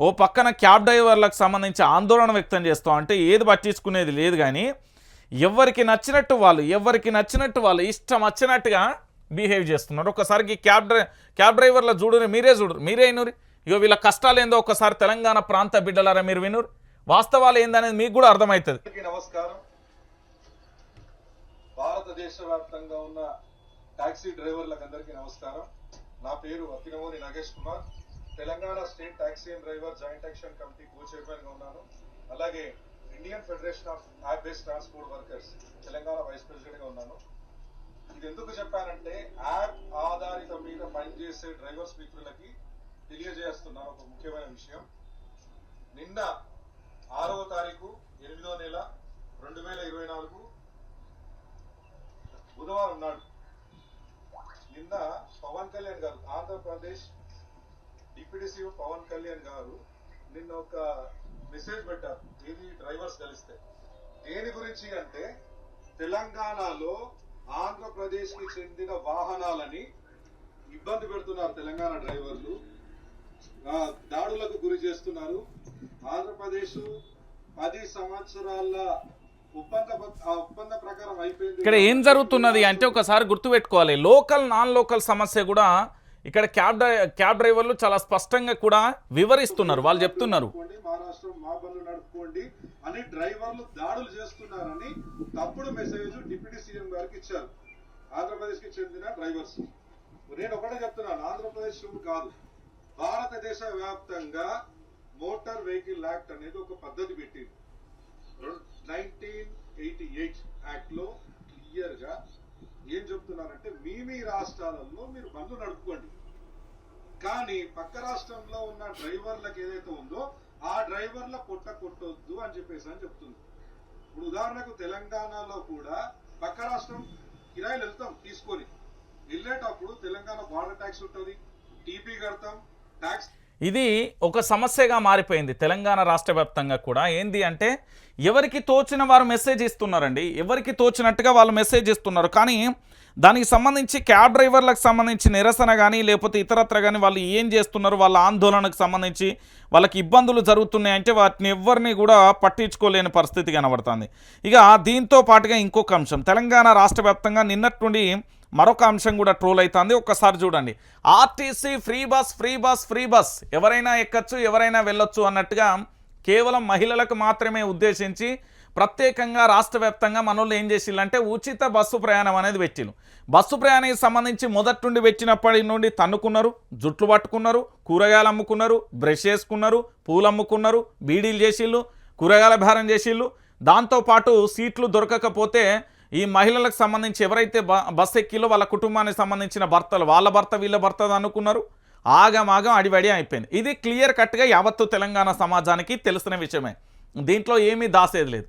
ఓ పక్కన క్యాబ్ డ్రైవర్లకు సంబంధించి ఆందోళన వ్యక్తం చేస్తాం అంటే ఏది పట్టించుకునేది లేదు కానీ ఎవరికి నచ్చినట్టు వాళ్ళు ఎవరికి నచ్చినట్టు వాళ్ళు ఇష్టం వచ్చినట్టుగా బిహేవ్ చేస్తున్నారు. ఒకసారికి క్యాబ్ డ్రై క్యాబ్ డ్రైవర్ల చూడుని మీరే చూడరు మీరే అయినరు. ఇగో వీళ్ళ కష్టాలు ఏందో ఒకసారి తెలంగాణ ప్రాంత బిడ్డలారా మీరు వినురు. వాస్తవాలు ఏందనేది మీకు కూడా అర్థమవుతుంది నమస్కారం. భారతదేశ వ్యాప్తంగా ఉన్న టాక్సీ డ్రైవర్లకు అందరికీ నమస్కారం. నా పేరు Athinamoni Nagesh Kumar. Telangana state taxi and driver joint action committee co చైర్మన్గా ఉన్నాను. అలాగే Indian federation of app based transport workers Telangana vice ప్రెసిడెంట్గా ఉన్నాను. ఇది ఎందుకు చెప్పానంటే యాప్ ఆధారిత మీద పనిచేసే డ్రైవర్స్ మిత్రులకి తెలియజేస్తున్నాను ఒక ముఖ్యమైన విషయం. నిన్న ఆరవ తారీఖు ఎనిమిదో నెల రెండు వేల ఇరవై నాలుగు బుధవారం నాడు నిన్న పవన్ కళ్యాణ్ గారు ఆంధ్రప్రదేశ్ డిప్యూటీ సీఎం పవన్ కళ్యాణ్ గారు నిన్న ఒక మెసేజ్ పెట్టారు. ఏది డ్రైవర్స్ కలిస్తే. దేని గురించి అంటే తెలంగాణలో ఆంధ్రప్రదేశ్కి చెందిన వాహనాలని ఇబ్బంది పెడుతున్నారు తెలంగాణ డ్రైవర్లు. దాడులకు గురి చేస్తున్నారు. ఆంధ్రప్రదేశ్ పది సంవత్సరాల ఒప్పంద ఒప్పంద ప్రకారం అయిపోయింది. ఇక్కడ ఏం జరుగుతున్నది అంటే ఒకసారి గుర్తుపెట్టుకోవాలి. లోకల్ నాన్ లోకల్ సమస్య కూడా ఇక్కడ క్యాబ్ డ్రై క్యాబ్ డ్రైవర్లు చాలా స్పష్టంగా కూడా వివరిస్తున్నారు. వాళ్ళు చెప్తున్నారు. మా నడుపుకోండి అని డ్రైవర్లు దాడులు చేస్తున్నారని తప్పుడు మెసేజ్ డిప్యూటీ సీఎం గారికి ఇచ్చారు. ఆంధ్రప్రదేశ్కి చెందిన డ్రైవర్స్. నేను ఒకటే చెప్తున్నాను ఆంధ్రప్రదేశ్ కాదు. భారతదేశ వ్యాప్తంగా మోటార్ వెహికల్ యాక్ట్ అనేది ఒక పద్ధతి పెట్టింది. నైన్టీన్ ఎయిటీ ఎయిట్ యాక్ట్లో క్లియర్గా ఏం చెప్తున్నారంటే మీ మీ రాష్ట్రాలలో మీరు బండ్లు నడుపుకోండి. కానీ పక్క రాష్ట్రంలో ఉన్న డ్రైవర్లకు ఏదైతే ఉందో ఆ డ్రైవర్ల పొట్ట కొట్టొద్దు అని చెప్పేసి అని చెప్తుంది. ఇప్పుడు ఉదాహరణకు తెలంగాణలో కూడా పక్క రాష్ట్రం కిరాయిలు వెళ్తాం తీసుకొని. వెళ్ళేటప్పుడు తెలంగాణ బార్డర్ ట్యాక్స్ ఉంటుంది టీపీ కడతాం ట్యాక్స్ ఇది ఒక సమస్యగా మారిపోయింది. తెలంగాణ రాష్ట్ర వ్యాప్తంగా కూడా. ఏంది అంటే ఎవరికి తోచిన వారు మెసేజ్ ఇస్తున్నారండి. ఎవరికి తోచినట్టుగా వాళ్ళు మెసేజ్ ఇస్తున్నారు. కానీ దానికి సంబంధించి క్యాబ్ డ్రైవర్లకు సంబంధించి నిరసన కానీ లేకపోతే ఇతరత్ర కానీ వాళ్ళు ఏం చేస్తున్నారు? వాళ్ళ ఆందోళనకు సంబంధించి వాళ్ళకి ఇబ్బందులు జరుగుతున్నాయి అంటే వాటిని ఎవరిని కూడా పట్టించుకోలేని పరిస్థితి కనబడుతుంది. ఇక దీంతో పాటుగా ఇంకొక అంశం. తెలంగాణ రాష్ట్ర వ్యాప్తంగా నిన్నటి నుండి మరొక అంశం కూడా ట్రోల్ అవుతుంది ఒక్కసారి చూడండి. RTC free bus free bus free bus. ఎవరైనా ఎక్కచ్చు ఎవరైనా వెళ్ళొచ్చు అన్నట్టుగా కేవలం మహిళలకు మాత్రమే ఉద్దేశించి ప్రత్యేకంగా రాష్ట్ర వ్యాప్తంగా మనోళ్ళు ఏం చేసిల్లంటే ఉచిత బస్సు ప్రయాణం అనేది పెట్టిను బస్సు ప్రయాణానికి సంబంధించి మొదటి నుండి పెట్టినప్పటి నుండి తన్నుకున్నారు జుట్లు పట్టుకున్నారు కూరగాయలు అమ్ముకున్నారు బ్రష్ చేసుకున్నారు పూలు అమ్ముకున్నారు బీడీలు చేసిళ్ళు కూరగాయల భారం చేసిళ్ళు దాంతోపాటు సీట్లు దొరకకపోతే ఈ మహిళలకు సంబంధించి ఎవరైతే బ బస్ ఎక్కిలో వాళ్ళ కుటుంబానికి సంబంధించిన భర్తలు వాళ్ళ భర్త వీళ్ళ భర్త అనుకున్నారు ఆగమాగం అడివడి అయిపోయింది. ఇది క్లియర్ కట్గా యావత్తు తెలంగాణ సమాజానికి తెలిసిన విషయమే. దీంట్లో ఏమీ దాసేది లేదు.